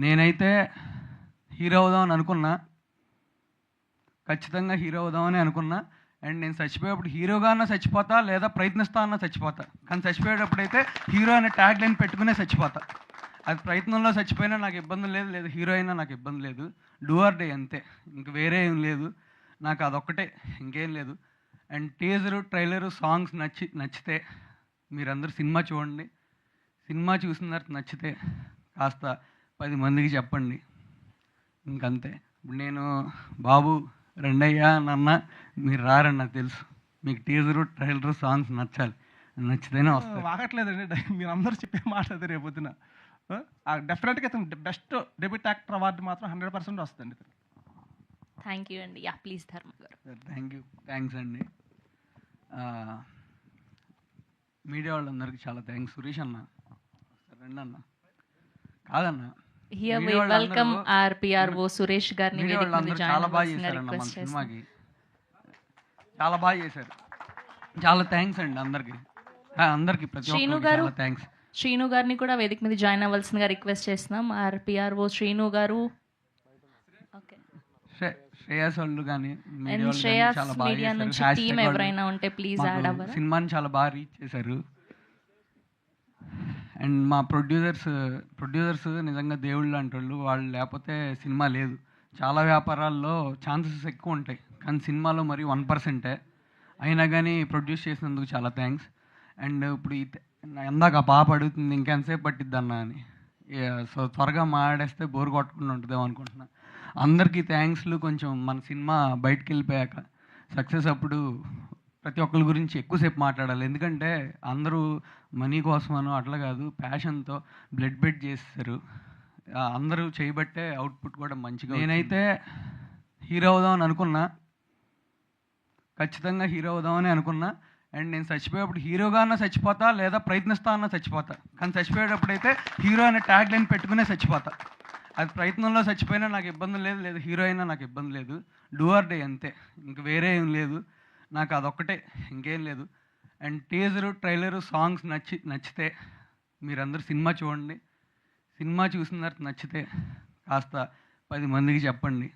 నేనైతే హీరో అవుదామని అనుకున్నా. ఖచ్చితంగా హీరో అవుదామని అనుకున్నా. అండ్ నేను చచ్చిపోయేప్పుడు హీరోగా చచ్చిపోతా లేదా ప్రయత్నిస్తా అన్న చచ్చిపోతా. కానీ చచ్చిపోయేటప్పుడు అయితే హీరో అనే ట్యాగ్ లైన్ పెట్టుకునే చచ్చిపోతా. అది ప్రయత్నంలో చచ్చిపోయినా నాకు ఇబ్బంది లేదు లేదు హీరో అయినా నాకు ఇబ్బంది లేదు. డూఆర్ డే అంతే. ఇంక వేరే ఏం లేదు. నాకు అదొక్కటే ఇంకేం లేదు. అండ్ టీజరు ట్రైలరు సాంగ్స్ నచ్చి నచ్చితే మీరందరూ సినిమా చూడండి. సినిమా చూసిన తర్వాత నచ్చితే కాస్త పది మందికి చెప్పండి. ఇంకంతే. ఇప్పుడు నేను బాబు రెండయ్యా నన్న మీరు రారని నాకు తెలుసు. మీకు టీజరు ట్రైలరు సాంగ్స్ నచ్చాలి. నచ్చితేనే వస్తాయి. వాగట్లేదండి. మీరు అందరూ చెప్పే మాట అది రేపు పొద్దున. డెఫినెట్గా ఇతను బెస్ట్ డెబ్యూట్ యాక్టర్ అవార్డు మాత్రం హండ్రెడ్ పర్సెంట్ వస్తుంది ఇతను. థ్యాంక్ యూ అండి. యా ప్లీజ్ ధర్మ గారు. థ్యాంక్ యూ థ్యాంక్స్ అండి. ఆ, మీడియా వాళ్ళందరికీ చాలా థ్యాంక్స్ సురేష్ అన్న రండి అన్న కాదన్న here we welcome RPRO Suresh గారిని వేదిక మీద చాలా బాగా చేశారన్న మన సినిమాకి. చాలా బాగా చేశారు. చాలా థ్యాంక్స్ అండి అందరికి. అందరికి ప్రతి శ్రీను ఒక్కరికి గారు? థ్యాంక్స్ శ్రీను గారిని కూడా వేదిక మీద జాయిన్ అవ్వాల్సిందిగా రిక్వెస్ట్ చేస్తున్నాం. ఆర్పిఆర్ఓ శ్రీను గారు. ఓకే శ్రేయస్ వాళ్ళు కానీ అండ్ శ్రేయాస్ మీడియా నుంచి టీం ఎవరైనా ఉంటే ప్లీజ్ యాడ్ అవ్వరా? సినిమాని చాలా బాగా రీచ్ చేశారు. అండ్ మా ప్రొడ్యూసర్స్ ప్రొడ్యూసర్స్ నిజంగా దేవుళ్ళు లాంటి వాళ్ళు లేకపోతే సినిమా లేదు. చాలా వ్యాపారాల్లో ఛాన్సెస్ ఎక్కువ ఉంటాయి. కానీ సినిమాలో మరి వన్ పర్సెంటే. అయినా కానీ ప్రొడ్యూస్ చేసినందుకు చాలా థ్యాంక్స్. అండ్ ఇప్పుడు ఈ ఇందాక ఆ పాప అడుగుతుంది ఇంకెంతసేపు పట్టిద్ది అన్న అని సో త్వరగా మాట్లాడేస్తే బోర్ కొట్టకుండా ఉంటుందేమో అనుకుంటున్నా. అందరికీ థ్యాంక్స్లు. కొంచెం మన సినిమా బయటకు వెళ్ళిపోయాక సక్సెస్ అప్పుడు ప్రతి ఒక్కరి గురించి ఎక్కువసేపు మాట్లాడాలి. ఎందుకంటే అందరూ మనీ కోసమనో అట్లా కాదు ప్యాషన్తో బ్లడ్ బెడ్ చేస్తారు అందరూ చేయబట్టే అవుట్పుట్ కూడా మంచిగా నేనైతే హీరో అవుదామని అనుకున్నా. ఖచ్చితంగా హీరో అవుదామని అనుకున్నా. అండ్ నేను చచ్చిపోయేప్పుడు హీరోగా అన్న చచ్చిపోతా లేదా ప్రయత్నిస్తా అన్న చచ్చిపోతా. కానీ చచ్చిపోయేటప్పుడు అయితే హీరో అనే ట్యాగ్ లైన్ పెట్టుకునే చచ్చిపోతా. అది ప్రయత్నంలో చచ్చిపోయినా నాకు ఇబ్బంది లేదు లేదు హీరో అయినా నాకు ఇబ్బంది లేదు. డూ ఆర్ డే అంతే. ఇంక వేరే ఏం లేదు. నాకు అదొక్కటే ఇంకేం లేదు. అండ్ టీజరు ట్రైలరు సాంగ్స్ నచ్చి నచ్చితే మీరందరూ సినిమా చూడండి. సినిమా చూసిన తర్వాత నచ్చితే కాస్త పది మందికి చెప్పండి.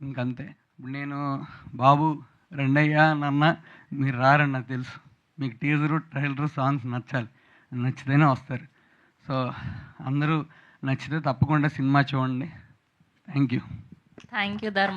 ఇంకంతే. ఇప్పుడు నేను బాబు రెండయ్యా నాన్న మీరు రారని నాకు తెలుసు. మీకు టీజరు ట్రైలరు సాంగ్స్ నచ్చాలి. నచ్చితేనే వస్తారు. సో అందరూ నచ్చితే తప్పకుండా సినిమా చూడండి. Thank you. థ్యాంక్ యూ ధర్మ